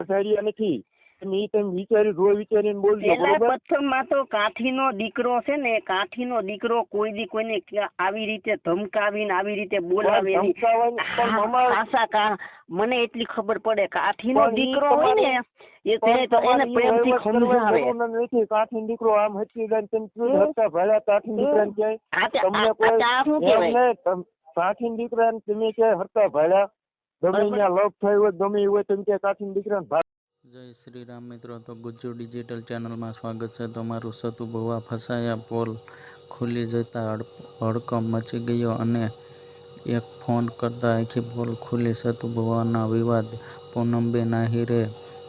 પછાડ્યા નથી. તમે ઈ તમે વિચારી રો વિચારીને બોલજો બરોબર? પ્રથમમાં તો કાઠીનો દીકરો છે ને કાઠીનો દીકરો કોઈ દી કોઈને આવી રીતે ધમકાવીને આવી રીતે બોલાવે નહીં. ધમકાવાની- પણ હા, અમારે- ખાસા કા મને એટલી ખબર પડે કાઠીનો પણ ઈ દીકરો હોય ને એ પણ તો એને તમારે ઈ પ્રેમથી સમજાવે. નથી. કાઠીન દીકરો આમ જાય ને તમે શું હમ. હસતા કાઠીન દીકરાને ક્યાંય? આ તે- તમને આ- કોઈ આ શું એમ કહેવાય? નહીં, તમ- કાઠીન દીકરાને તમે ક્યાંય હરતા ભાડ્યા ગમે ત્યાં લવ થયું હોય ગમે એવું હોય તમે ક્યાંય કાઠીન દીકરાને જય શ્રી રામ મિત્રો તો ગુજ્જુ ડિજિટલ ચેનલમાં સ્વાગત છે. તમારું સતુ ભવા ફસાયા પોલ ખુલી જતા હડકમ મચી ગયો અને એક ફોન કરતા આખી પોલ ખુલી. સતુ ભવાના વિવાદ પૂનમબેન આહિરે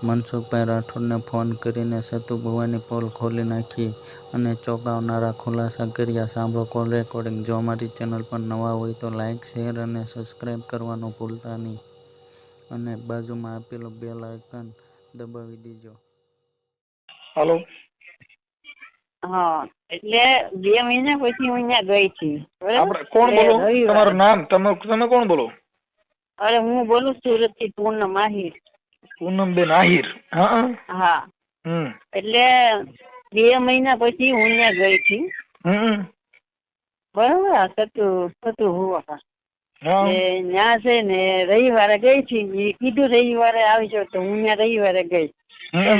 મનસુખભાઈ રાઠોડને ફોન કરીને સતુ ભવાની પોલ ખોલી નાખી અને ચોંકાવનારા ખુલાસા કર્યા. સાંભળો કોલ રેકોર્ડિંગ જો અમારી ચેનલ પર નવા હોય તો લાઇક શેર અને સબસ્ક્રાઈબ કરવાનું ભૂલતા નહીં. અને બાજુમાં આપેલું બેલ આઇકન દબાવી દેજો. હેલો હા એટલે બે મહિના પછી હું અહીંયા ગઈ હતી આપણે કોણ બોલો? તમારું નામ તમે તમે કોણ બોલો? અરે હું બોલું સુરતથી પૂર્ણ માહિર પૂનમબેન આહિર. હા હા. હા. એટલે બે મહિના પછી હું ત્યાં ગઈ હતી. હમ થતું થતું હોવા ત્યાં છે ને રવિવારે ગઈ હતી. કીધું રવિવારે આવી જાવ તો હું ત્યાં રવિવારે ગઈ.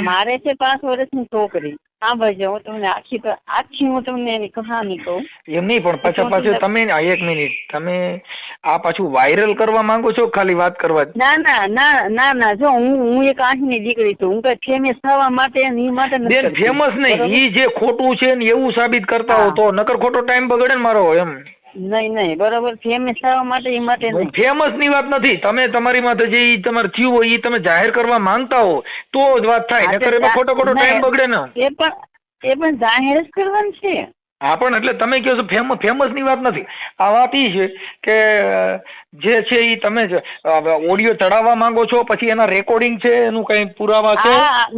મારે છે પાંચ વર્ષની છોકરી. સાંભળજો હું તમને આખી તો- આખી હું તમને એની કહાની કહું. એમ નહીં પણ પાછા પાછું તમે એક મિનિટ. તમે આ પાછું વાયરલ કરવા માંગો છો ખાલી વાત કરવા ના ના ના ના ના જો હું હું એક આંખની દીકરી છું. હું કઈ ફેમસ થવા માટે ઈ માટે બેન ફેમસ નહીં. એ ઈ જે ખોટું છે ને એવું સાબિત કરતા હો તો. નકર ખોટો ટાઈમ બગડે ને મારો એમ. નહીં નહીં બરોબર. ફેમસ થવા માટે એ માટે નહીં. ફેમસની વાત નથી. તમે તમારી માથે જે ઈ તમારે થયું હોય ઈ તમે જાહેર કરવા માંગતા હો તો જ વાત થાય. નકર એમાં ખોટો ખોટો ટાઈમ બગડે ને. એ પણ એ પણ જાહેર જ કરવાનું છે. હા પણ એટલે તમે કહો છો ફેમસ ફેમસની વાત નથી. આ વાત ઈ છે કે જે છે ઈ તમે ઓડિયો ચડાવવા માંગો છો પછી એના રેકોર્ડિંગ છે એનું કઈ પુરાવા છે?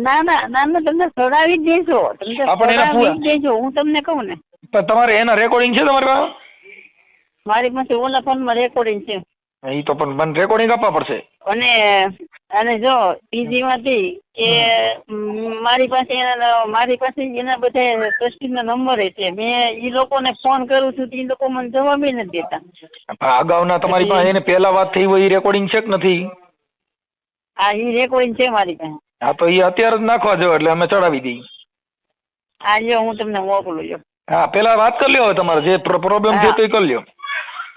ના ના ના ના તમને ચડાવી જ દેજો. તમને એના ચડાવી દેજો. હું તમને કહું ને. તમારે એના રેકોર્ડિંગ છે તમારી પાસે? મારી પાસે ઓલા ફોનમાં રેકોર્ડિંગ છે. એ તો પણ મને રેકોર્ડિંગ આપવા પડશે. અને અને જો બીજી ઈ કે મારી પાસે એના મારી પાસે એના બધા ટ્રસ્ટીના નંબર છે. મેં ઈ લોકોને ફોન કરું છું તો ઈ લોકો મને જવાબ નથી દેતા. અગાઉના તમારી પાસે એને પહેલા વાત થઈ હોય એ રેકોર્ડિંગ છે કે નથી? આ એ રેકોર્ડિંગ છે મારી પાસે. હા તો એ અત્યારે જ નાખવા જો એટલે અમે ચડાવી દઈએ. આ જો હું તમને મોકલું છું હા પેલા વાત કરી લ્યો તમારે જે પ્રોબ્લેમ છે તો એ કરી લ્યો.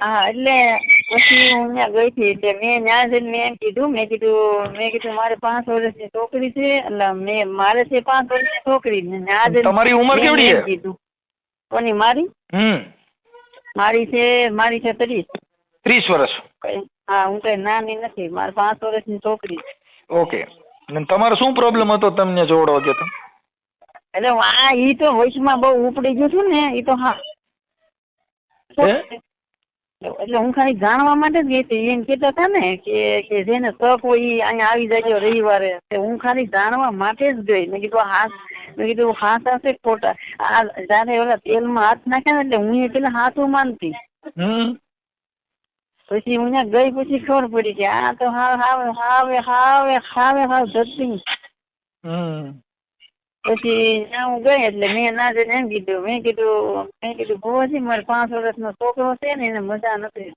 હા એટલે પછી હું ત્યાં ગઈ હતી એટલે મેં ત્યાં જઈને મેં એમ કીધું મેં કીધું મેં કીધું મારે પાંચ વર્ષની છોકરી છે એટલે મેં મારે છે પાંચ વર્ષની છોકરી ને ત્યાં જઈને તમારી ઉંમર કેવડી છે? કીધું. કોની મારી? હમ. મારી છે મારી છે ત્રીસ. ત્રીસ વર્ષ. કઈ- હા હું કઈ નાની નથી મારે પાંચ વર્ષની છોકરી છે. ઓકે. તમારો શું પ્રોબ્લેમ હતો તમને જોડો કે તો? એટલે આ ઈ તો વચમાં બહુ ઉપડી ગયું છું ને ઈ તો હે? એટલે હું ખાલી જાણવા માટે જ ગઈ હતી. એમ કેતા હતા ને કે કે જેને તક હોય અહીંયા આવી જાય રવિવારે. હું ખાલી જાણવા માટે જ ગઈ. મેં કીધું હાથ મેં કીધું હાથ હશે ખોટા? આ જયારે ઓલા તેલમાં હાથ નાખ્યા ને એટલે હું એ પેલા હાથું માનતી પછી હું ત્યાં ગઈ પછી ખબર પડી કે આ તો હાવ હાવે હાવે હાવે હાવે હાવ જતી. પછી ત્યાં હું ગઈ એટલે મેં ના જઈને એમ કીધું મેં કીધું મેં કીધું ભુવાજી મારે પાંચ વર્ષનો છોકરો છે ને એને મજા નથી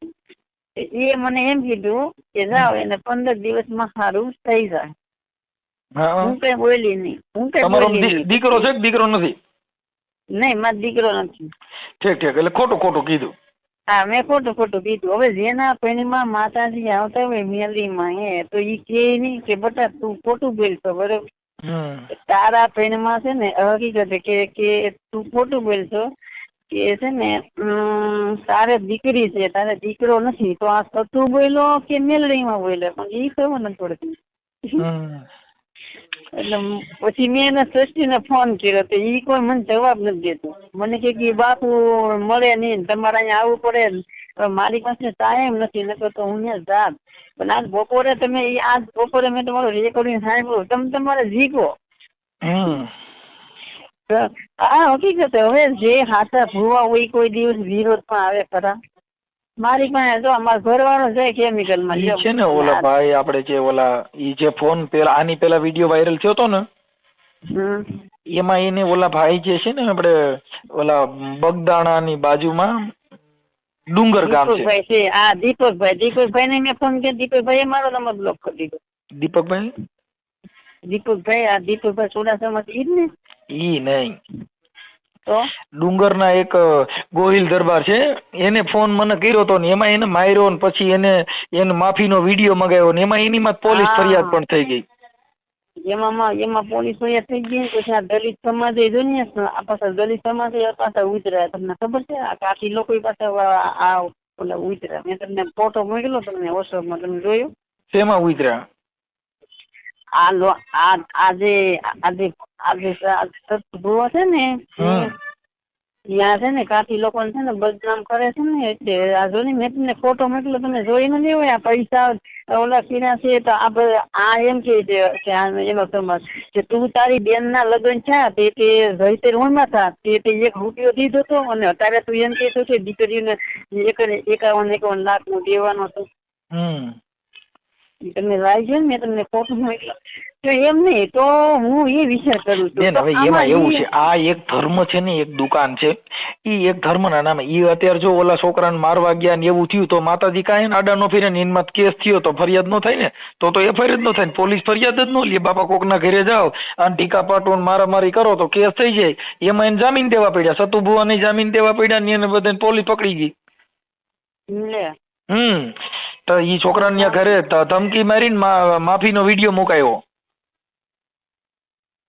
એ મને એમ કીધું કે જાઓ એને પંદર દિવસમાં સારું થઈ જાય. હું. કઈ બોલી નહીં હું કઈ બોલી દીકરો છે દીકરો નથી? નહીં મારો દીકરો નથી. ઠીક ઠીક એટલે ખોટું ખોટું કીધું. હા મેં ખોટું ખોટું કીધું. હવે જેના પેણીમાં માતાજી આવતા હોય મેલીમાં એ તો એ કે નહીં કે બટા તું ખોટું બોલતો બરોબર? તારા પેનમાં છે ને હકીકત કે કે તું ખોટું બોલશો કે છે ને તારે દીકરી છે તારે દીકરો નથી તો આ સતુ બોલ્યો કે મેલડીમાં બોલ્યો? પણ એ ખબર નથી પડતી. એટલે પછી મેં એને સૃષ્ટિ ને ફોન કર્યો તો એ કોઈ મને જવાબ નથી દેતો. મને કે બાપુ મળે નહીં તમારે અહીંયા આવવું પડે ને. મારી પાસે ટાઈમ નથી નકર તો હું ત્યાં જાત. પણ આજ બપોરે તમે આજ બપોરે મેં તમારો રેકોર્ડિંગ સાંભળ્યું તમે તમારે જીકો આ હકીકત હવે જે હાથા ભૂવા હોય કોઈ દિવસ વિરોધમાં આવે ખરા. મારી પાસે જો અમારો ઘરવાળો છે કેમિકલમાં છે ને ઓલા ભાઈ આપણે જે ઓલા ઈ જે ફોન પેલા આની પેલા વીડિયો વાયરલ થયો તો ને? એમાં એને ઓલા ભાઈ જે છે ને આપણે ઓલા બગદાણાની બાજુમાં ડુંગર ગામ છે. દીપકભાઈ છે. આ દીપકભાઈ. દીપકભાઈ ને મેં ફોન કર્યો. દીપકભાઈ મારો નંબર બ્લોક કરી દીધો. દીપકભાઈ? દીપકભાઈ આ દીપકભાઈ ચોડાસામાંથી ઈ ને? ઈ નહીં. તો? ડુંગરના એક ગોહિલ દરબાર છે. એને ફોન મને કર્યો હતો ને એમાં એને માર્યો ને પછી એને એને માફીનો વીડિયો મગાવ્યો ને એમાં એની માં પોલીસ ફરિયાદ પણ થઈ ગઈ. એમાં એમાં પોલીસ થઈ ગઈ પછી આ દલિત સમાજ એ જોઈને આ પાછા દલિત સમાજ પાછા ઉતર્યા. તમને ખબર છે? આ કાફી લોકો પાસે આ ઓલા ઉતર્યા. મેં તમને ફોટો મોકલો તમને વોટ્સઅપમાં તમે જોયો? શેમાં ઉતર્યા? આ આ આજે આજે આજે ભૂવો છે ને. ત્યાં છે ને કાફી લોકો છે ને બદનામ કરે છે ને એટલે આ જો મેં તમને ફોટો મોકલો તમે જોઈ નથી હોય આ પૈસા ઓલા કીના છે તો આ બધા- આ એમ કે છે કે એનો સમાજ કે તું તારી બેન ના લગ્ન છે તે તે જઈતર હોમાં થા, તે તે એક રૂપિયો દીધો હતો અને અત્યારે તું એમ કહેતો કે દીકરીને એક એકાવન એકાવન લાખનું દેવાનો હતો હમ. તમે રાઈ ને મેં તમને ખોટું તો એમ નહીં તો હું એ વિચાર કરું છું. બેન હવે એમાં એવું છે આ એક ધર્મ છે ને એક દુકાન છે. ઈ એક ધર્મના નામે ઈ અત્યારે જો ઓલા છોકરાને મારવા ગયા ને એવું થયું તો માતાજી કાંઈ આડા નો ફીરે ને એનમાં કેસ થયો તો ફરિયાદ નો થાય ને? તો તો એફઆઈઆર જ નો થાય ને પોલીસ ફરિયાદ જ નો લે બાપા કોકના ઘરે જાઓ અને ટીકા પાટો મારા મારામારી કરો તો કેસ થઈ જાય. એમાં એને જામીન દેવા પડ્યા સતુ ભુવાને જામીન દેવા પડ્યા ને એને બધાને પોલીસ પકડી ગઈ. લે. હમ. તો ઈ છોકરાને ત્યાં ઘરે ધમકી મારીને મા- માફીનો વીડિયો મુકાયો.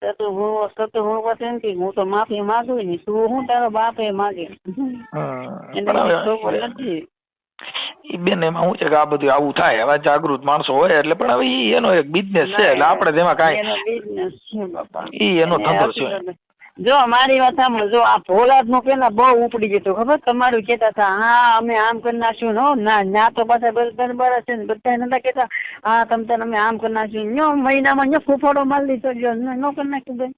સતુ હું સતુ હું પાસે એમ કે હું તો માફી માંગુ ને તું હું તારો બાપ એ માગે. એને પણ હવે- છોકરો નથી. ઈ બેન એમાં શું છે કે આ બધું આવું થાય હવે જાગૃત માણસો હોય એટલે પણ હવે ઈ એનો એક બિઝનેસ છે એટલે આપણે તેમાં કાંઈ એનો business છે બાપા. ઈ એનો ધંધો છે. જો મારી વાત સાંભળો, જો આ ભોલાદનું પેલા બહુ ઉપડી જતું ખબર? તમારું કેતા હતા, હા, અમે આમ કરી નાખ્યું નો ના ના તો પાછા બરાબર છે બધા નતા કેતા હા, તમ તાર અમે આમ કરી નાખ્યું મહિનામાં ફૂફાડો મારી દીધો નો કરી નાખ્યું બેન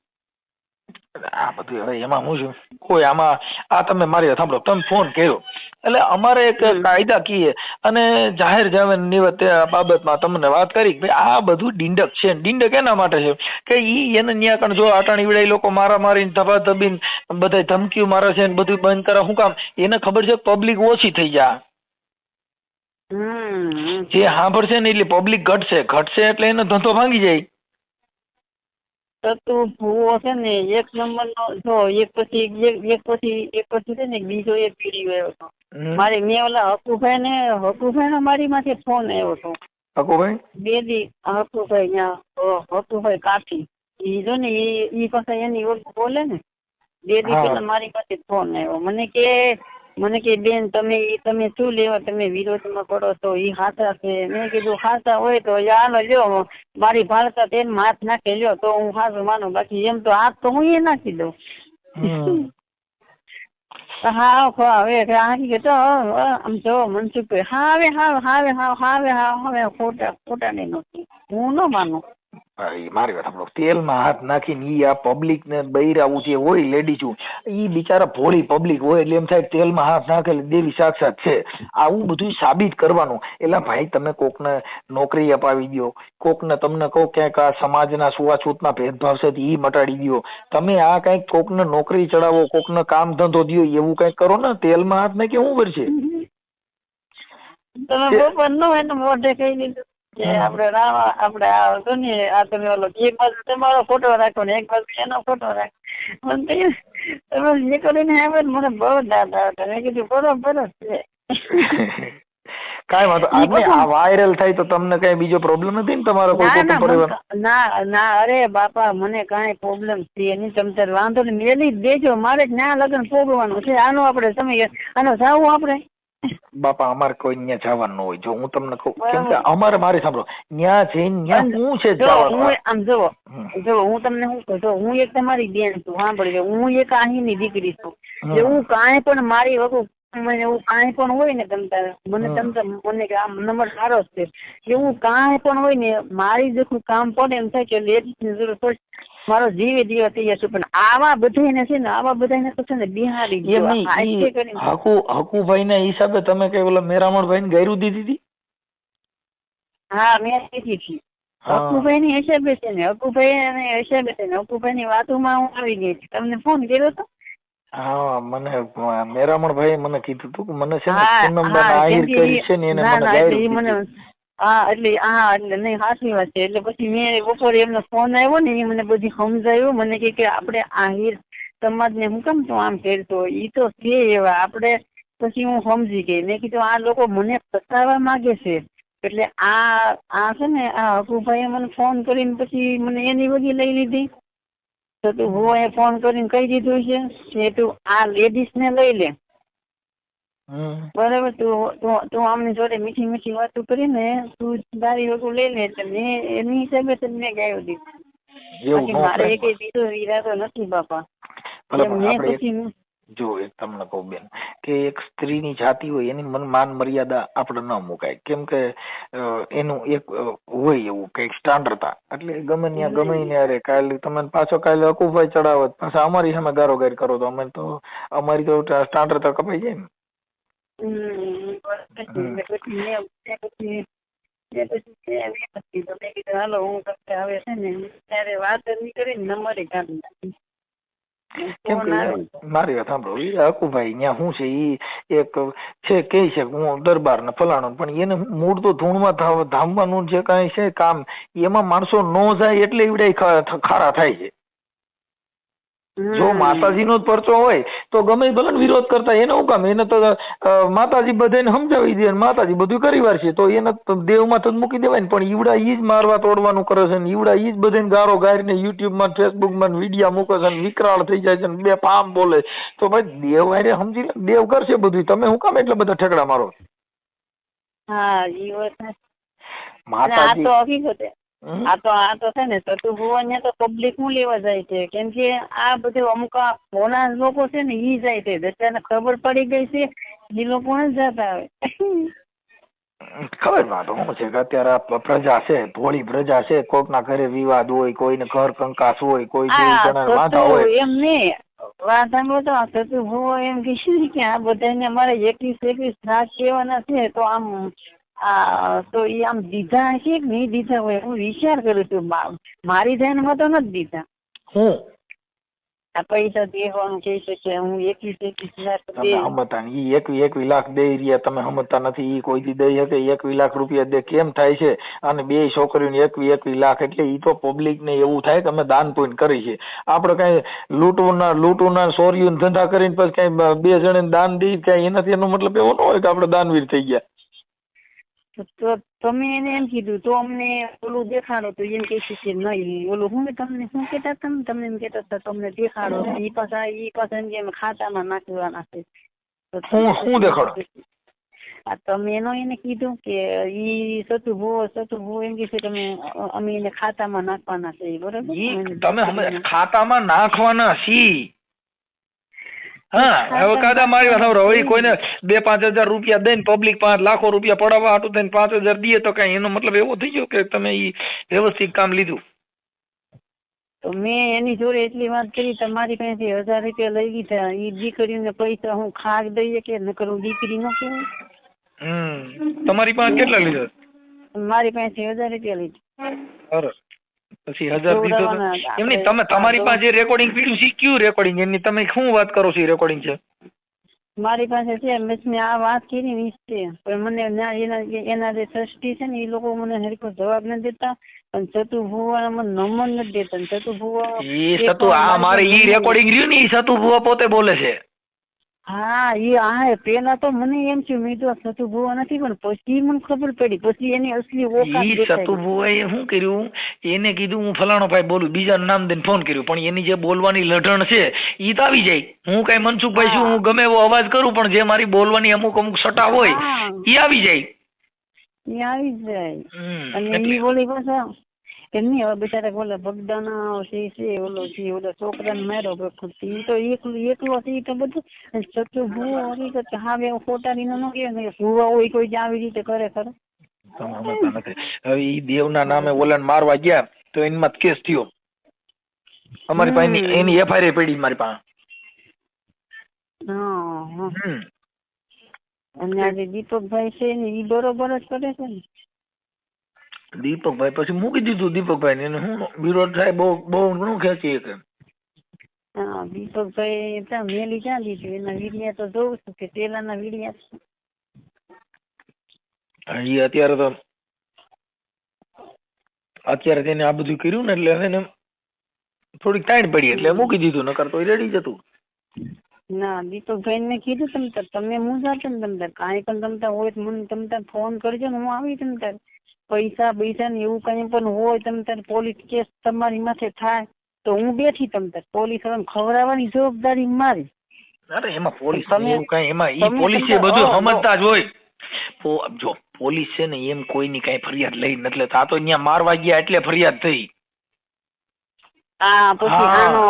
આ બધું હવે એમાં હું છું. કોઈ આમાં આ તમે મારી સાંભળો તમે ફોન કર્યો. એટલે અમારે એક કાયદા કીએ અને જાહેર જામીન નિવત બાબતમાં તમને વાત કરી કે આ બધું ડીંડક છે. ડીંડક એના માટે છે કે ઈ એને ન્યાકણ જો આટાણી વિડાઈ લોકો મારા મારીને ધબા ધબીન બધા ધમકીઓ મારે છે ને બધું બંધ કરે શું કામ? એને ખબર છે પબ્લિક ઓછી થઈ જાય જે સાંભળશે ને એટલે પબ્લિક ઘટશે. ઘટશે એટલે એનો ધંધો ભાંગી જાય. તો તું ભૂવો છે ને એક નંબર નો જો એક પછી એક પછી એક પછી છે ને બીજો એક પીડી ગયો હતો. મારી મેં ઓલા હકુભાઈ ને હકુભાઈ ને મારી માંથી ફોન આવ્યો હતો. હકુભાઈ? બે દી હકુભાઈ ત્યાં હકુભાઈ કાઠી. ઈ જો ને ઈ ઈ પાસે એની ઓળખ બોલે ને બે દી. પેલા મારી પાસે ફોન આવ્યો મને કે મને કે બેન તમે તમે શું લેવા? તમે વિરોધમાં કરો છો? એ હાથા છે. મેં કીધું હાથા હોય તો હાલો લ્યો. મારી ભાળતા તેને હાથ નાખી લ્યો તો હું હાથું માનું. બાકી એમ તો હાથ તો હું એ નાખી દઉં. હા હવે હારી કે તો આમ જો મનસુખભાઈ હાવે હાવ હાવે હાવ હાવે હા હવે ખોટા ખોટા નહીં નથી હું ન માનું. હા, મારી વાત સાંભળો. તેલમાં હાથ નાખીને ઈ આ પબ્લિક ને બૈરાવું જે હોય લેડીઝું ઈ બિચારા ભોળી પબ્લિક હોય એટલે એમ થાય તેલમાં હાથ નાખે એટલે દેવી સાક્ષાત છે. આવું બધું સાબિત કરવાનું. એટલે ભાઈ તમે કોકને નોકરી અપાવી દો કોકને તમને કહો ક્યાંક આ સમાજના છૂવાછૂતના ભેદભાવ છે ઈ મટાડી દો તમે આ કંઈક કોકને નોકરી ચડાવો કોકને કામ ધંધો દો એવું કંઈક કરો ને તેલમાં હાથ નાખે શું કરશે? તમે બપોર નો મોઢે કહી દીધું. કે આપણે આપણે આ હતો ને આ તમે ઓલો એક બાજુ તમારો ફોટો રાખો ને એક બાજુ એનો ફોટો રાખો. મને તમે જે કરીને આવે ને મને બહુ દાદ આવતો મેં કીધું બરોબર છે. કાંઈ વાંધો ઈ આ વાયરલ થાય તો તમને કઈ બીજો પ્રોબ્લેમ નથી ને તમારો કોઈ ના ના પરિવાર? ના ના અરે બાપા મને કઈ પ્રોબ્લેમ છે નહીં તમે વાંધો નહીં. મેલી દેજો મારે જ ના લગ્ન પોગવાનું છે. આનો આપણે સમય આનો જાવું આપણે બાપા અમારે કોઈ ન્યા જવાનું હોય. જો હું તમને કહું. કેમ કે અમારે મારે સાંભળો ન્યા છે ન્યા હું છે હું આમ જો જો હું તમને શું કહું જો હું એક તમારી બેન છું સાંભળી હું એક અહીંની દીકરી છું. જે હું કાંઈ પણ મારી વગર મને એવું કાંઈ પણ હોય ને તમતા મને તમતા મને કે આ નંબર સારો છે. છે એવું કાંઈ પણ હોય ને મારી જેટલું કામ પડે એમ થાય કે લેડીઝની જરૂર પડે મારો જીવે જીવ તૈયાર છું પણ આવા બધાને છે ને આવા બધાને તો છે ને બિહારી હકુ હકુભાઈ ના હિસાબે તમે કઈ ઓલા મેરામણભાઈ ને ગાયરું દીધી હતી હા મેં દીધી હતી હકુભાઈ ની હિસાબે છે ને હકુભાઈ ને હિસાબે છે ને હકુભાઈ ની વાતોમાં હું આવી ગઈ છું. તમને ફોન કર્યો તો? હા મને મેરામણભાઈ મને કીધું હતું કે મને છે ને પૂનમબેન આહિર કરી છે ને એને મને ગાયરું. હા એટલે હા એટલે નહીં સાચી વાત છે. એટલે પછી મેં બપોરે એમનો ફોન આવ્યો ને એ મને બધી સમજાયું. મને કે કે આપણે આ હીર સમાજને હું કેમ તો આમ કરતો એ તો છે એવા. આપણે પછી હું સમજી ગઈ. મેં કીધું, આ લોકો મને ફસાવા માંગે છે. એટલે આ આ છે ને, આ હકુભાઈએ મને ફોન કરીને પછી મને એની વગી લઈ લીધી. તો તું હું એ ફોન કરીને કહી દીધું છે કે તું આ લેડીઝ ને લઈ લે. બરાબર તું તું આમની જોડે મીઠી મીઠી વાતો કરીને તું તારી વગર લઈ લે એટલે મેં એની હિસાબે જ મેં ગાયો દીધું. ન મારે એક બીજો ઈરાદો નથી બાપા. મેં પછી જો એક તમને કહું બેન કે એક સ્ત્રીની જાતિ હોય એની મન માન મર્યાદા આપણે ન મુકાય. કેમ કે એનું એક હોય એવું કંઈક સ્ટાન્ડર્ડતા એટલે ગમે ત્યાં ગમે અરે કાલે તમે પાછો કાલે અકુભાઈ ચડાવો પાછા અમારી સામે ગારોગાર કરો તો અમે તો અમારી તો સ્ટાન્ડર્ડતા કપાઈ જાય ને. હાલો હું તમને હવે છે ને ત્યારે વાત નહીં કરીને નંબરે કાઢી નાખી. કેમ ફોન આવે ને કે મારી વાત સાંભળો. એ ત્યાં શું છે? એ એક છે કે છે હું દરબાર ને ફલાણું પણ એને મૂળ તો ધૂણમાં ધામવાનું જે કાંઈ છે કામ એમાં માણસો નો જાય એટલે એવડે ખારા થાય છે. જો. માતાજીનો જ પરચો હોય તો ગમે ભલે વિરોધ કરતા એને શું કામ? એને તો માતાજી બધાને સમજાવી દે માતાજી બધું કરી વારશે તો એને દેવમાં તો મૂકી દેવાય ને. પણ ઈવડા ઈ જ મારવા તોડવાનું કરે છે ને ઈવડા ઈ જ બધાને ગારો ગારીને યુટ્યુબમાં ફેસબુકમાં વિડીયા મૂકે છે ને વિકરાળ થઈ જાય છે ને બે પામ બોલે. તો ભાઈ દેવ હારે સમજી લે દેવ કરશે બધું તમે શું કામ એટલા બધા ઠેકડા મારો હા ઈ વાત માતાજી? આ તો આ તો છે ને સતુ ભુવન તો પબ્લિક હું લેવા જાય છે. કેમ કે આ બધું અમુક ભોળા લોકો છે ને ઈ જાય છે. દશાને ખબર પડી ગઈ છે ઈ લોકો જતા આવે ખબર ના શું છે કે અત્યારે પ્રજા છે ભોળી પ્રજા છે કોકના ઘરે વિવાદ હોય કોઈને ઘર કંકાસ હોય કોઈ વાંધા હોય. એમ ને વાત સાંભળો તો સતુ ભુવો એમ કે શું કે આ બધાને મારે એકવીસ એકવીસ લાખ કહેવાના છે તો આમ તો ઈ આમ દીધા હશે કે નહીં દીધા હોય હું વિચાર કરું છું. મારી ધ્યાનમાં તો નથી દીધા. હું? પૈસા દેવાનું કહી શકે હું એકવીસ એકવીસ લાખ તમે સમજતા ઈ એકવી એકવી લાખ દઈ રહ્યા. તમે સમજતા નથી. ઈ કોઈ દઈ શકે એકવી લાખ રૂપિયા દે. કેમ થાય છે? અને બે છોકરીઓને એકવી એકવી લાખ એટલે ઈ તો પબ્લિક ને એવું થાય કે અમે દાન પુણ્ય કરી છે. આપણે કઈ લૂંટવાના લૂંટવાના ચોરીઓ ધંધા કરીને પછી કઈ બે જણે દાન દઈ કઈ એનાથી એનો મતલબ એવો ન હોય કે આપણે દાનવીર થઈ ગયા. તો તમે એને એમ કીધું તો અમને ઓલું દેખાડો તો એમ કે છે નહીં. ઓલું હું તમને શું કેતા તમે તમને એમ કેતા હતા તમને દેખાડો. એ પાછા એ પાછા એમ કે ખાતામાં નાખવાના છે. તો હું- હું દેખાડો? આ તમે એનો એને કીધું કે ઈ સતુ ભો સતુ ભો એમ કે છે તમે અમે એને ખાતામાં નાખવાના છે બરોબર? તમે ખાતામાં નાખવાના છી હા હવે કાદા મારી વાત સાંભળો. હવે કોઈને બે પાંચ હજાર રૂપિયા દઈને પબ્લિક પાંચ લાખો રૂપિયા પડાવવા હાટું થઈને પાંચ હજાર દઈએ તો કઈ એનો મતલબ એવો થઈ ગયો કે તમે ઈ વ્યવસ્થિત કામ લીધું? તો મેં એની જોડે એટલી વાત કરી તમારી પાસેથી હજાર રૂપિયા લઈ લીધા. ઈ દીકરીને પૈસા હું ખાગ દઈએ કે ન કરું દીકરી ન કેવું હમ. તમારી પાસે કેટલા લીધા? મારી પાસે હજાર રૂપિયા લીધા. સરસ. પછી હજાર દીધો તો જોવડાવવાના એમ. નહીં તમે તમારી પાસે જે રેકોર્ડિંગ પીડ્યું છે કયું રેકોર્ડિંગ એમની તમે શું વાત કરો છો રેકોર્ડિંગ છે? મારી પાસે છે મેં મેં આ વાત કરી ને છે. પણ મને ના એના એના જે ટ્રસ્ટી છે ને એ લોકો મને હરખો જવાબ ન દેતા. અને સતુ ભુવા મને નંબર નથી દેતા. ચતુ ભુવા એ સતુ આ મારે ઈ રેકોર્ડિંગ રહ્યું ને એ સતુ ભુવા પોતે બોલે છે. હા એ હા પેલા તો મને એમ થયું મેં તો સતુભુવા ભુવા નથી પણ પછી મને ખબર પડી. પછી એની અસલી ઓકાત સતુભુવા એ શું કર્યું? એને કીધું હું ફલાણો ભાઈ બોલું બીજા નામ દઈને ફોન કર્યો પણ એની જે બોલવાની લઢણ છે ઈ તો આવી જાય. હું કઈ મનસુખભાઈ છું હું. ગમે એવો અવાજ કરું પણ જે મારી બોલવાની અમુક અમુક સટા હોય ઈ આવી જાય. એ આવી જાય. અને ઈ બોલી પાછા એમની હવે બિચારા ઓલા બગદાના છે છે ઓલો છે ઓલા છોકરાને માર્યો પ્રકૃતિ તો એકલો એકલો છે તો બધું. સચ્ચો ભૂવો હકીકત હા બે ખોટા રીનો નો કે ભૂવા હોય કોઈ આવી રીતે કરે ખરે? હવે ઈ દેવના નામે ઓલાને મારવા ગયા તો એનમાં કેસ થયો. અમારી પાસે એની-. એફઆઈઆર પડી મારી પાસે. અને આજે દીપકભાઈ છે ને ઈ બરોબર જ કરે છે ને. દીપકભાઈ પછી મૂકી દીધું દીપકભાઈ એને હું વિરોધ થાય બહુ બહુ ઘણું ખેંચી શકે. દીપકભાઈ તો મેલી ક્યાં લીધું? એના વીડિયા તો જોઉં છું કે પેલાના વીડિયા અત્યારે તો અત્યારે તેને આ બધું કર્યું ને એટલે એને થોડીક તાણ પડી એટલે મૂકી દીધું નકર તો રેડી જતું. ના દીપકભાઈ ને કીધું તમ તમે તમે મૂંઝાતા ને તમ તાર કાંઈ પણ તમ તાર હોય તો મને તમ તાર ફોન કરજો ને હું આવી તમ તાર. પૈસા પૈસા ને એવું કઈ પણ હોય તમે તાર પોલીસ કેસ તમારી માથે થાય તો હું બેઠી તમે તાર. પોલીસ વાળાને ખવડાવવાની જવાબદારી મારી. અરે એમાં પોલીસ એવું કઈ એમાં ઈ પોલીસ બધું. સમજતા જ હોય. જો પોલીસ છે ને એમ કોઈની કઈ ફરિયાદ લઈ લેતા આ તો અહીંયા મારવા ગયા એટલે ફરિયાદ થઈ. હા પછી આનો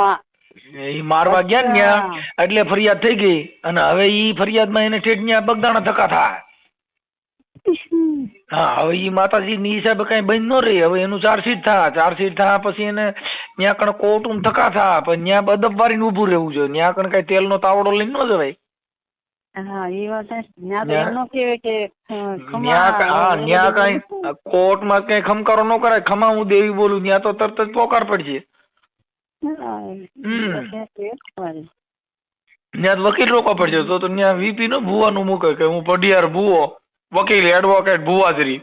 એ મારવા ગયા ને ત્યાં એટલે ફરિયાદ થઈ ગઈ. અને હવે ઈ ફરિયાદમાં એને ઠેઠ બગદાણા ધક્કા થાય. હા હવે ઈ માતાજી ની હિસાબે કઈ બંધ ન રહી. હવે એનું ચાર્જશીટ થા. ચાર્જશીટ થા પછી એને ત્યાં કણ કોર્ટમાં થકા થા. પણ ત્યાં બદબ વારીને ઊભું રહેવું જોઈએ. ત્યાં કણ કઈ તેલનો તાવડો લઈને ન જવાય. હા એ વાત છે ત્યાં તો ન્યા- એમ ન કહેવાય કે અ, ખમા ન્યા ક- હા એવું ન્યા બધું કઈ ખમકારો ન કરાય. ખમા હું દેવી બોલું ત્યાં તો તરત જ પોકાર પડશે. ત્યાં તો વકીલ રોકવા પડશે. તો ત્યાં વીપી નો ભૂવાનું મૂકે કે હું પડિયાર ભુવો. વકીલ એડવોકેટ ભુવાજરી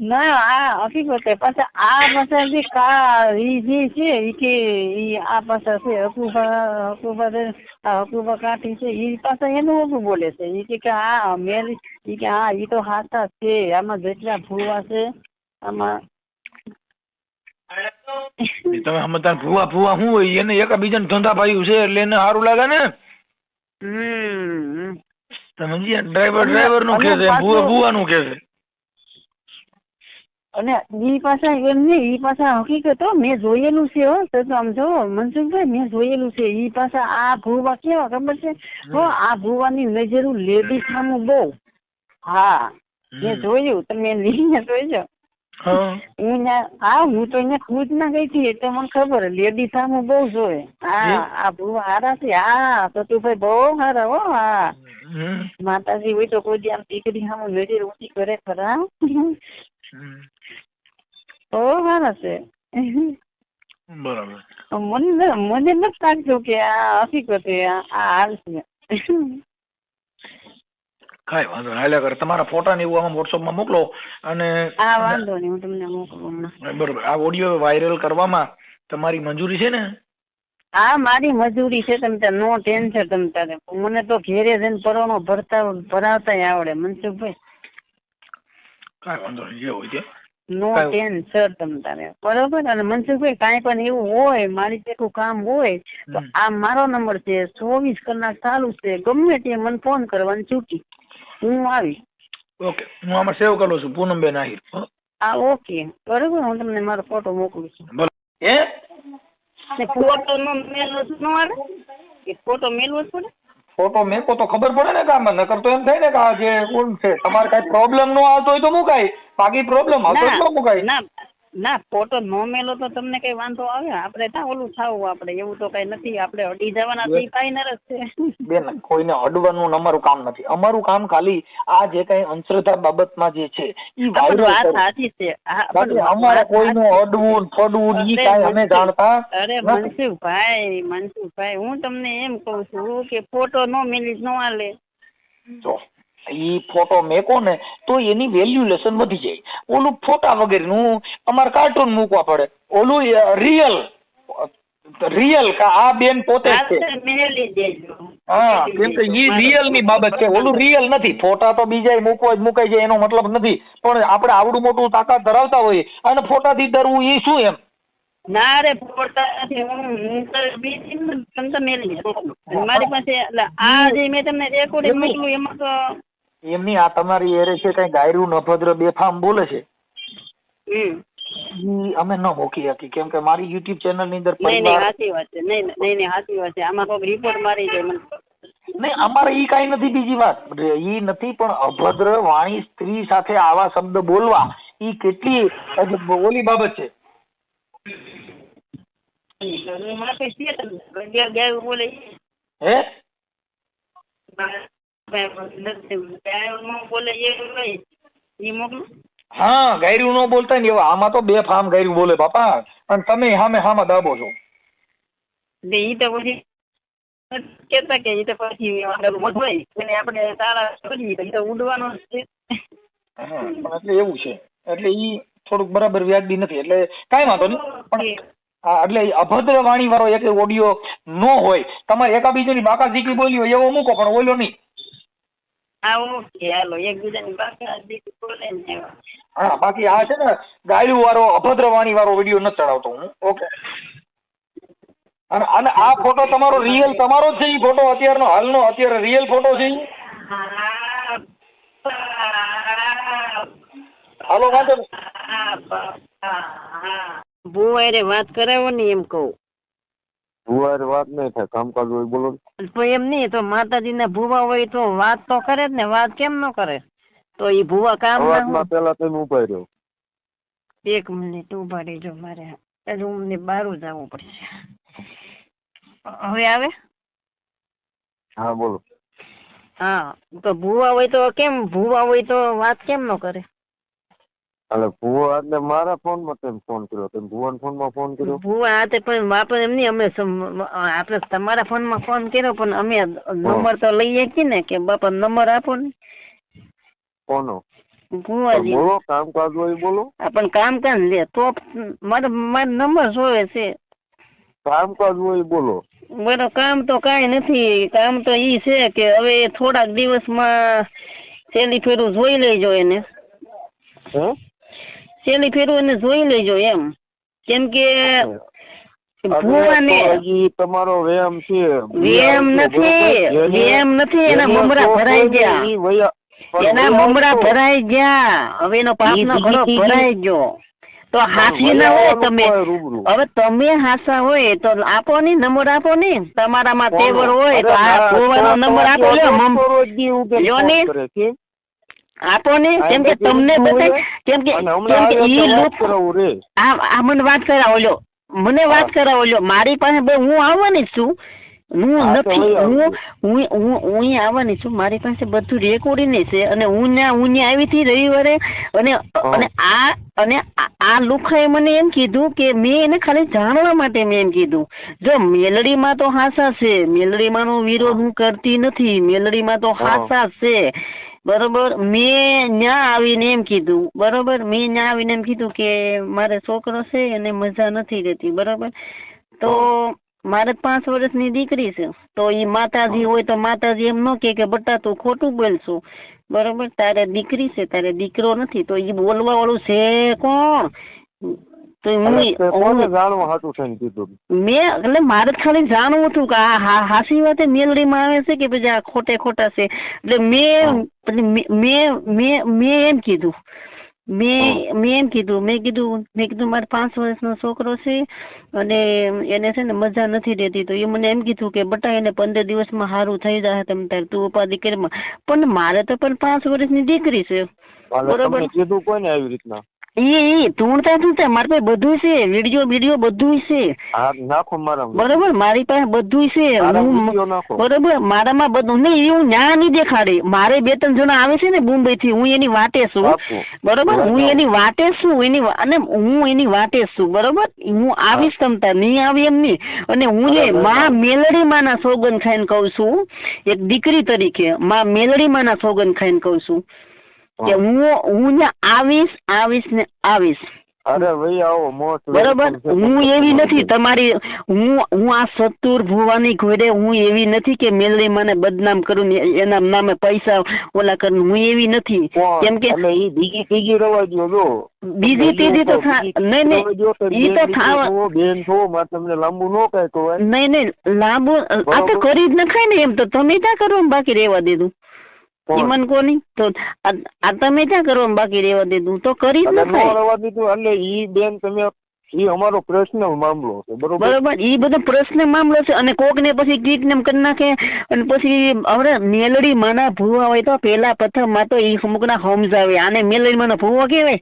ના આ હકીકત છે પાછા આ પાછા જે કા ઈ જે છે ઈ કે ઈ આ પાછા છે હકુબા હકુબા આ હકુબા કાઠી છે ઈ પાછા એનું ઓછું બોલે છે? ઈ કે કે આ મેલ ઈ કે હા ઈ તો હાથા છે આમાં જેટલા ભૂવા છે આમાં તમે સમજતા ભુવા ભુવા શું હોય? એને એકાબીજાને ધંધા ભાઈ છે એટલે એને સારું લાગે ને? તમે સમજ્યા ડ્રાઈવર ડ્રાઈવરનું કે છે? પાછું- ભુવા ભુવા નું કે છે? અને ઈ પાછા એમ નહીં ઈ પાછા હકીકત મેં જોયેલું છે હો તો આમ જો મનસુખભાઈ મેં જોયેલું છે. ઈ પાછા આ ભૂવા કેવા ખબર છે? હો આ ભૂવાની નજરું લેડીઝ સામું બહુ. હા મેં જોયું તમે લીને જોઈજો હા. હું તો અહીંયા ખુદ ના ગઈ હતી એટલે મને ખબર લેડી સામે બહુ જોયે હા આ ભૂવા હારા છે. હા તો તું ભાઈ બહુ હારા હો હા. માતાજી હોય તો કોઈ આમ દીકરી સામું નજર ઊંચી કરે ખરા. બહુ હારા છે. બરાબર. મને ન- મને નથી લાગતું કે આ હકીકત આ હાલ છે. કાંઈ વાંધો નહીં. એટલે તમારા ફોટા ને એવું આમાં WhatsApp માં મોકલો અને હા વાંધો નહીં હું તમને મોકલું હમણાં. બરોબર. આ ઓડિયો વાયરલ કરવામાં તમારી મંજૂરી છે ને? હા મારી મજૂરી છે તમે ત્યાં નો ટેન્શન તમે તારે. મને તો ઘેરે જઈને પરવાનો ભરતા ભરાવતા આવડે મનસુખભાઈ. કાંઈ વાંધો નહીં જે હોય તે. નો ટેન્શન તમ તારે. બરોબર? અને મનસુખભાઈ કાંઈ પણ એવું હોય મારી જેટલું કામ હોય તો આ મારો નંબર છે ચોવીસ કલાક ચાલુ છે. ગમે તે મને ફોન કરવાની છૂટી. હું આવી. ઓકે. હું આમાં સેવ કરું છું. પૂનમબેન આહિર. આ ઓકે. બરોબર? હું તમને મારો ફોટો મોકલું છું. હે? એ ને ફોટો નો મેલવો જ ન આવે? કે ફોટો મેલવો જ પડે ફોટો મેકો તો ખબર પડે ને કામ નકર તો એમ થાય ને કે આ જે કોણ છે તમારે કઈ પ્રોબ્લેમ નો આવતો હોય તો મુકાય બાકી પ્રોબ્લેમ આવતો ન મુકાય. ના ના ફોટો નો મેલો તો તમને કઈ વાંધો આવે? આપણે ત્યાં ઓલું થાવું આપણે એવું તો કઈ નથી. આપણે અડી જવાના તો ઈ ફાઈનર જ છે. બેન કોઈને અડવાનું અમારું કામ નથી. અમારું કામ ખાલી આ જે કઈ અંશ્રદ્ધા બાબતમાં જે છે ઈ વાયરલ વાત સાચી છે. અમારે કોઈનું અડવું ફડવું ઈ કાંઈ અમે જાણતા અરે. મનસુખભાઈ મનસુખભાઈ હું તમને એમ કઉ છું કે ફોટો નો મેલી જ નો આલે. જો ઈ ફોટો મેકો ને તો એની વેલ્યુલેશન વધી જાય. ઓલું ફોટા વગેરેનું અમારે કાર્ટૂન મૂકવા પડે. ઓલું રિયલ રિયલ કા આ બેન પોતે છે. હા કેમ કે ઈ રિયલની બાબત છે. ઓલું રિયલ નથી. ફોટા તો બીજા મૂકવા જ મુકાઈ જાય એનો મતલબ નથી. પણ આપણે આવડું મોટું તાકાત ધરાવતા હોઈએ અને ફોટાથી ડરવું ઈ શું એમ? ના રે ફોટા નથી. હું તો મેલી મારી પાસે આ જે મેં તમને રેકોર્ડિંગ મોકલું એમાં તો એમની આ તમારી એરે છે કઈ ગાયરું નભદ્ર બેફામ બોલે છે? ઈ અમે ન મોકલી હતી કેમ કે મારી યુટ્યુબ ચેનલની અંદર નહીં નહીં સાચી વાત છે. નહીં નહીં નહીં સાચી વાત છે. આમાં કોઈક રિપોર્ટ મારી જાય મને. નહીં અમારે ઈ કાઈ નથી બીજી વાત. ઈ નથી પણ અભદ્ર વાણી સ્ત્રી સાથે આવા શબ્દ બોલવા ઈ કેટલી ઓલી બાબત છે. હે? હા ગાયરું નો બોલતા ને એવા. આમાં તો બે ફામ ગાયરું બોલે બાપા. અને તમે હામે સામે દાબો છો. એટલે ઈ તો પછી કેતા કે ઈ તો પછી વધવાય. આપણે તારા કરીએ તો ઉડવાનો છે. એટલે એવું છે. એટલે ઈ થોડુંક બરાબર વ્યાજબી નથી. એટલે કઈ વાંધો નહીં. પણ એટલે અભદ્ર વાણી વાળો એક ઓડિયો ન હોય. તમારે એકાબીજાની બાકા દીકરી બોલી હોય એવો મૂકો. પણ ઓલો નહીં. હા બાકા ને આ છે ને ગાયું વાળો અભદ્ર વાણી વાળો વીડિયો નથી ચડાવતો હું ઓકે? અને અને આ ફોટો તમારો રિયલ તમારો જ છે એ ફોટો અત્યારનો હાલનો અત્યારે રિયલ ફોટો છે હાલો વાંધો ભૂ વાત કરાવો ને એમ કહું. ભુવારે વાત નહીં થાય કામકાજ હોય બોલો તો એમ નહીં તો માતાજીના ભુવા હોય તો વાત તો કરે જ ને વાત કેમ ન કરે? તો એ ભુવા કામ અવાજમાં પેલા તમે ઊભા રહ્યો એક મિનિટ ઊભા રહેજો મારે. રૂમની બહાર જવું પડશે. હવે આવે? હા બોલો. હા તો ભુવા હોય તો કેમ ભુવા હોય તો વાત કેમ ન કરે? એટલે ભુવા એટલે મારા ફોનમાં તમે ફોન કર્યો? તેમ ભુવન ફોનમાં ફોન કર્યો? ભુવા આ તે પણ આપણે એમ નહીં અમે આપણે તમારા ફોનમાં ફોન કર્યો પણ અમે નંબર તો લઈએ છીએ ને કે બાપા નંબર આપો ને. કોનો? ભુવાજી. બોલો કામકાજ હોય બોલો. પણ કામ કામ લે તો મારે મારો નંબર જોવે છે. કામકાજ હોય બોલો. મારો કામ તો કાંઈ નથી કામ તો ઈ છે કે હવે થોડાક દિવસમાં છેલ્લી ફેરું જોઈ લેજો એને. હે? છેલ્લી ફેરું એને જોઈ લેજો એમ. કેમ કે ભુવાને તમારો વેમ છે. વેમ નથી. વેમ નથી. એના મમરા ભરાઈ ગયા. એના મમરા ભરાઈ ગયા. હવે એનો પાપનો ઘડો ભરાઈ ગયો. તો હાથી ના હોય તમે. હવે તમે હાસા હોય તો આપો ને નંબર આપો ને તમારામાં? તેવર હોય તો આ ના, ભુવાનો નંબર આપો. લ્યો ને. આપો ને કેમ કે તમને બધા કેમ કે કેમ કે ઈ રે. આ આ મને વાત કરાવો લ્યો. મને વાત. કરાવો લ્યો. મારી પાસે બે હું આવવાની છું. હું નથી. હું હું હું હું આવવાની છું. મારી પાસે બધું રેકોર્ડિંગ છે. અને હું ત્યાં હું ત્યાં આવી હતી રવિવારે. અને અને આ અને આ- આ લુખાએ મને એમ કીધું કે મેં એને ખાલી જાણવા માટે મેં એમ કીધું. જો મેલડીમાં તો હાસા છે. મેલડીમાં નો વિરોધ હું કરતી નથી. મેલડીમાં તો હાસા છે. બરોબર? મેં ન્યા આવીને એમ કીધું, બરોબર? મેં ન્યા આવીને એમ કીધું કે મારે છોકરો છે અને મજા નથી રહેતી, બરોબર? તો મારે પાંચ વર્ષની દીકરી છે, તો એ માતાજી હોય તો માતાજી એમ ન કે કે બટા, તું ખોટું બોલશું. બરોબર? તારે દીકરી છે, તારે દીકરો નથી, તો એ બોલવા વાળું છે કોણ? તો હું એટલે તે કોને હું જાણવા હાટું થઈને કીધું? મેં એટલે મારે ખાલી જાણવું હતું કે આ હાસી વાતે મેલડીમાં આવે છે કે પછી આ ખોટે ખોટા છે? એટલે મેં મેં મેં મેં મેં એમ કીધું. મેં મેં એમ કીધું. મેં કીધું મેં કીધું મારે પાંચ વર્ષનો છોકરો છે અને એને છે ને મજા નથી રહેતી. તો એ મને એમ કીધું કે બટા એને પંદર દિવસમાં સારું થઈ જાય તમ તાર તું ઉપા દીકરીમાં. પણ મારે તો પણ પાંચ વર્ષની દીકરી છે. બરોબર. કીધું કોઈને આવી રીતના? ઈ ઈ ઢૂંઢતા ઢૂંઢતા મારી પાસે બધું છે વીડિયો વીડિયો બધું છે. નાખો મારા બરોબર મારી પાસે બધું છે. બરોબર મારામાં બધું નહીં એ હું ન્યા નહીં દેખાડી. મારે બે ત્રણ જણા આવે છે ને મુંબઈ થી હું એની વાટે છું. બરોબર હું એની વાટે છું એની અને હું એની વાટે છું બરોબર? હું આવીશ તમતા નહીં આવી એમ નહીં. અને હું એ. માં મેલડી માના સોગન ખાઈને કહું છું એક દીકરી તરીકે માં મેલડી માના સોગન ખાઈને કહું છું. કે હું હું ને આવીશ આવીશ ને આવીશ. અરે ભાઈ આવો મોસ્ટ બરોબર? હું એવી નથી તમારી હું હું આ સતુર ભુવાની ઘોડે હું એવી નથી કે મેલડી મને બદનામ કરું ને એના નામે પૈસા ઓલા કરું હું એવી નથી. કેમ કે ઈ બીજી ત્રીજી રવા દ્યો જો. બીજી ત્રીજી તો નહીં નહીં ઈ તો છો, બેન છો મારે તમને લાંબુ નો કહેતો હોય. નહીં નહીં લાંબુ આ તો કરી જ નખાય ને એમ તો. તમે ક્યાં કરો બાકી રેવા દીધું? ઈ કોની? તો આ તમે ક્યાં કરવા બાકી રહેવા દીધું? તો કરી જ નથી ન રહેવા દીધું એટલે ઈ બેન તમે ઈ અમારો પ્રશ્ન મામલો છે બરોબર? બરોબર ઈ બધો પ્રશ્ન મામલો છે અને કોક ને પછી કીટ કિડનેપ કરી નાખે અને પછી હવે મેલડી માના ભૂવા હોય તો પેલા પ્રથમમાં તો ઈ અમુક ના સમજાવે આને મેલડી માના ભૂવા કહેવાય.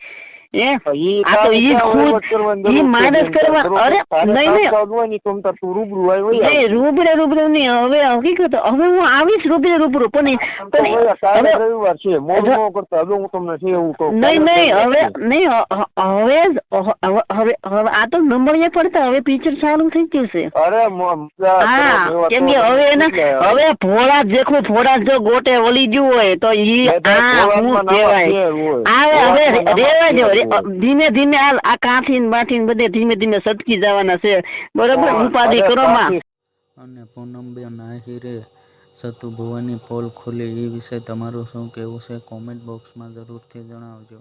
આ તો ઈ ખુદ- ઈ માણસ કરવા- અરે, નહીં, નહીં. કામ હોય ને તમ તાર તું રૂબરૂ આવી હોય રૂબરૂ રૂબરૂ નહીં. હવે હકીકત હવે હું આવીશ રૂબરૂ રૂબરૂ પણ હવે રવિવાર છે. મોડ કરતા હવે હું તમને છે એવું કહું નહીં નહીં હવે નહીં હ- હ- હવે હવે હવે હવે આ તો નંબરિયા પડતા. હવે પિક્ચર ચાલુ થઈ ગયું છે. છે. અરે હા કેમ કે હવે એના હવે ભોળા જેખું ભોળા જો ગોટે વળી ગયું હોય તો ઈ આ હું કહેવાય. હવે રેવા નામાં ધીમે ધીમે આ કાંઠી ને બાઠી ને બધે ધીમે ધીમે સટકી જવાના છે. બરોબર? ઉપાધિ કરો માં. અને પૂનમબેન આહિરે સતુ ભુવાની પોલ ખુલી એ વિશે તમારું શું કહેવું છે? કોમેન્ટ બોક્સમાં જરૂરથી જણાવજો.